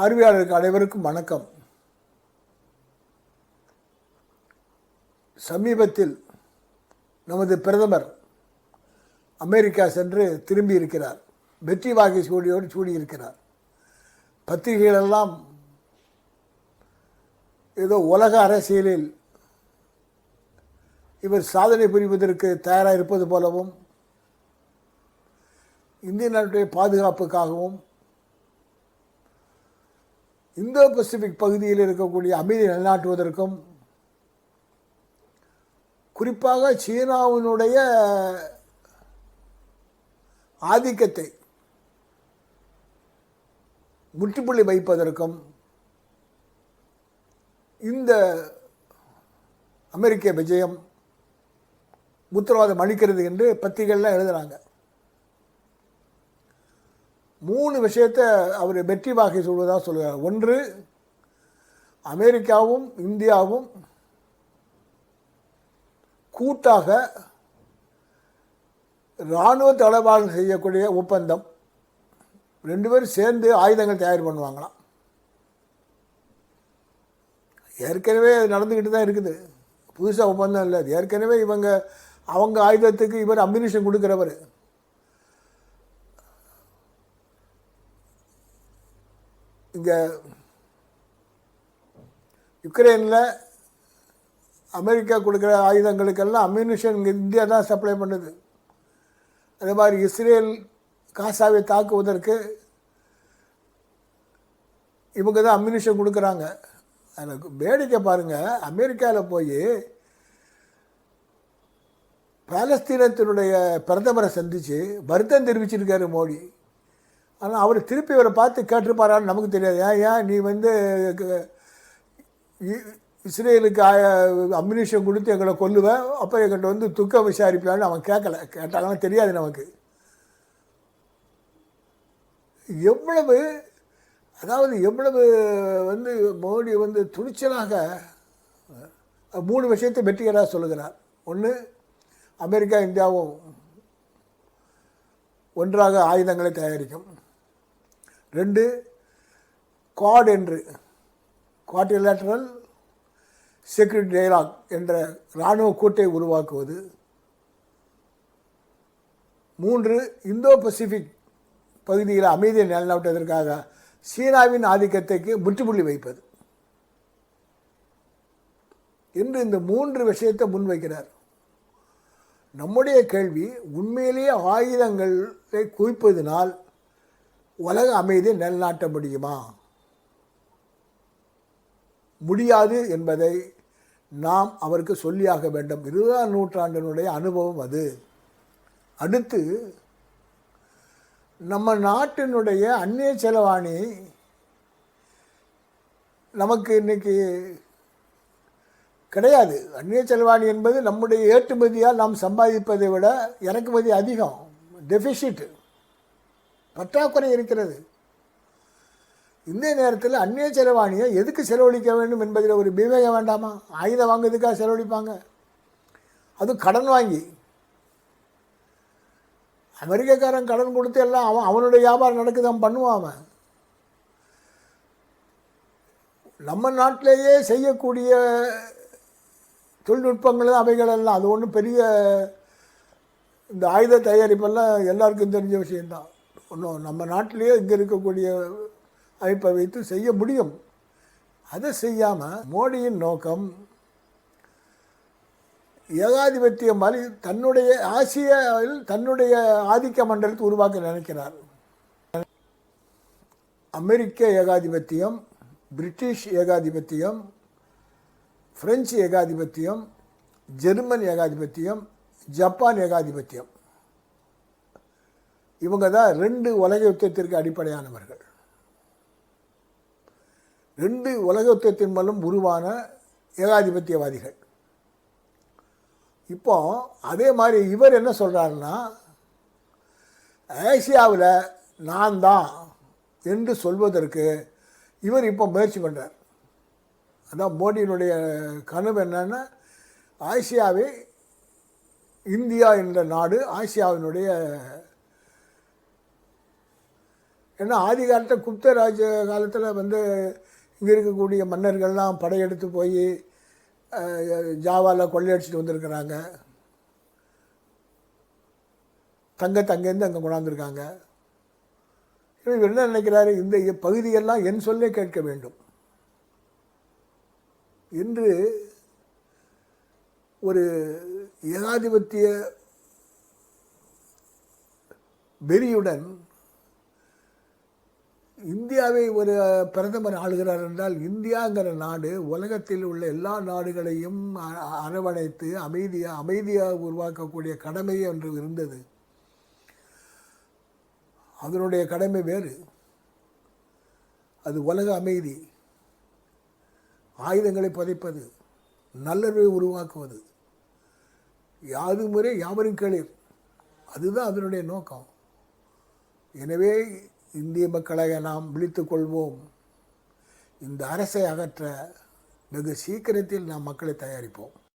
பார்வையாளருக்கு அனைவருக்கும் வணக்கம். சமீபத்தில் நமது பிரதமர் அமெரிக்கா சென்று திரும்பி இருக்கிறார். வெற்றி வாகை சூடியோடு சூடியிருக்கிறார் பத்திரிகைகளெல்லாம் ஏதோ உலக அரசியலில் இவர் சாதனை புரிவதற்கு தயாராக இருப்பது போலவும் இந்திய நாட்டுடைய பாதுகாப்புக்காகவும் இந்தோ பசிபிக் பகுதியில் இருக்கக்கூடிய அமைதி நிலைநாட்டுவதற்கும் குறிப்பாக சீனாவினுடைய ஆதிக்கத்தை முற்றுப்புள்ளி வைப்பதற்கும் இந்த அமெரிக்க விஜயம் உத்தரவாதம் அளிக்கிறது என்று பத்திரிகைகள்லாம் எழுதுகிறாங்க மூணு விஷயத்தை அவர் வெற்றி வாகை சொல்வதாக சொல்லுவார் ஒன்று அமெரிக்காவும் இந்தியாவும் கூட்டாக இராணுவ தளவாளம் செய்யக்கூடிய ஒப்பந்தம். ரெண்டு பேரும் சேர்ந்து ஆயுதங்கள் தயார் பண்ணுவாங்களாம். ஏற்கனவே அது நடந்துக்கிட்டு தான் இருக்குது. புதுசாக ஒப்பந்தம் இல்லை. அது ஏற்கனவே இவங்க அவங்க ஆயுதத்துக்கு இவர் அம்யூனிஷன் கொடுக்குறவர். இங்கே யுக்ரைனில் அமெரிக்கா கொடுக்குற ஆயுதங்களுக்கெல்லாம் அம்யூனிஷன் இங்கே இந்தியா தான் சப்ளை பண்ணுது. அதே மாதிரி இஸ்ரேல் காசாவை தாக்குவதற்கு இவங்க தான் அம்யூனிஷன் கொடுக்குறாங்க. எனக்கு வேடிக்கை பாருங்கள் அமெரிக்காவில் போய் பாலஸ்தீனத்தினுடைய பிரதமரை சந்தித்து வருத்தம் தெரிவிச்சிருக்காரு மோடி. ஆனால் அவர் திருப்பி இவரை பார்த்து கேட்டிருப்பாரான்னு நமக்கு தெரியாது. ஏன் ஏன் நீ வந்து இ- இஸ்ரேலுக்கு அம்யூனிஷன் கொடுத்து எங்களை கொல்லுவேன் அப்போ எங்கிட்ட வந்து துக்கம் விசாரிப்பான்னு அவன் கேட்கல. கேட்டாங்கன்னா தெரியாது நமக்கு. எவ்வளவு அதாவது எவ்வளவு வந்து மோடி வந்து துணிச்சலாக மூணு விஷயத்தை வெற்றிகராக சொல்லுகிறார். ஒன்று அமெரிக்கா இந்தியாவும் ஒன்றாக ஆயுதங்களை தயாரிக்கும். ரெண்டு குவாட் என்று குவாட்ரிலேட்டரல் செக்யூரிட்டி டயலாக் என்ற இராணுவ கூட்டை உருவாக்குவது. மூன்று இந்தோ பசிபிக் பகுதியில் அமைதியை நிலநாட்டுவதற்காக சீனாவின் ஆதிக்கத்தைக்கு முற்றுப்புள்ளி வைப்பது. என்று இந்த மூன்று விஷயத்தை முன்வைக்கிறார். நம்முடைய கேள்வி உண்மையிலேயே ஆயுதங்களை குவிப்பதினால் உலக அமைதியை நிலைநாட்ட முடியுமா? முடியாது என்பதை நாம் அவருக்கு சொல்லியாக வேண்டும். இருபதாம் நூற்றாண்டினுடைய அனுபவம் அது. அடுத்து நம்ம நாட்டினுடைய அந்நிய செலவாணி நமக்கு இன்னைக்கு கிடையாது. அந்நிய செலவாணி என்பது நம்முடைய ஏற்றுமதியால் நாம் சம்பாதிப்பதை விட இறக்குமதி அதிகம் டெபிசிட் பற்றாக்குறை இருக்கிறது. இந்த நேரத்தில் அந்நிய செலவாணியை எதுக்கு செலவழிக்க வேண்டும் என்பதில் ஒரு விவேகம் வேண்டாமா? ஆயுதம் வாங்குறதுக்காக செலவழிப்பாங்க. அதுவும் கடன் வாங்கி. அமெரிக்கக்காரன் கடன் கொடுத்து எல்லாம் அவன் அவனுடைய வியாபாரம் நடக்குது அவன் பண்ணுவான் அவன். நம்ம நாட்டிலேயே செய்யக்கூடிய தொழில்நுட்பங்கள் அவைகள் எல்லாம் அது ஒன்றும் பெரிய இந்த ஆயுத தயாரிப்பெல்லாம் எல்லாருக்கும் தெரிஞ்ச விஷயந்தான் ஒன்றும் நம்ம நாட்டிலேயே இங்கே இருக்கக்கூடிய அமைப்பை வைத்து செய்ய முடியும். அதை செய்யாமல் மோடியின் நோக்கம் ஏகாதிபத்திய மாதிரி தன்னுடைய ஆசியாவில் தன்னுடைய ஆதிக்க மண்டலத்தை உருவாக்க நினைக்கிறார். அமெரிக்க ஏகாதிபத்தியம் பிரிட்டிஷ் ஏகாதிபத்தியம் பிரெஞ்சு ஏகாதிபத்தியம் ஜெர்மன் ஏகாதிபத்தியம் ஜப்பான் ஏகாதிபத்தியம். இவங்க தான் ரெண்டு உலக யுத்தத்திற்கு அடிப்படையானவர்கள். ரெண்டு உலக யுத்தத்தின் மூலம் உருவான ஏகாதிபத்தியவாதிகள். இப்போ அதே மாதிரி இவர் என்ன சொல்கிறாருன்னா ஏசியாவில் நான் தான் என்று சொல்வதற்கு இவர் இப்போ முயற்சி பண்ணுறார் அதான் மோடியினுடைய கனவு என்னென்னா ஆசியாவை இந்தியா என்ற நாடு ஆசியாவினுடைய ஏன்னா ஆதி காலத்தில் குப்த ராஜ காலத்தில் வந்து இங்கே இருக்கக்கூடிய மன்னர்கள்லாம் படையெடுத்து போய் ஜாவாவில் கொள்ளையடிச்சிட்டு வந்திருக்கிறாங்க. தங்கத்தை அங்கேருந்து அங்கே கொண்டாந்துருக்காங்க. இவர் என்ன நினைக்கிறாரு? இந்த பகுதியெல்லாம் என் சொல்லே கேட்க வேண்டும். என்று ஒரு ஏகாதிபத்திய வெறியுடன் இந்தியாவை ஒரு பிரதமர் ஆளுகிறார் என்றால் இந்தியாங்கிற நாடு உலகத்தில் உள்ள எல்லா நாடுகளையும் அ- அரவணைத்து அமைதியாக அமைதியாக உருவாக்கக்கூடிய கடமை ஒன்று இருந்தது. அதனுடைய கடமை வேறு. அது உலக அமைதி. ஆயுதங்களை புதைப்பது நல்லவை உருவாக்குவது. யாது முறை யாவரும் கேளீர். அதுதான் அதனுடைய நோக்கம். எனவே இந்திய மக்களை நாம் விழித்துக் கொள்வோம். இந்த அரசை அகற்ற வெகு சீக்கிரத்தில் நாம் மக்களை தயாரிப்போம்.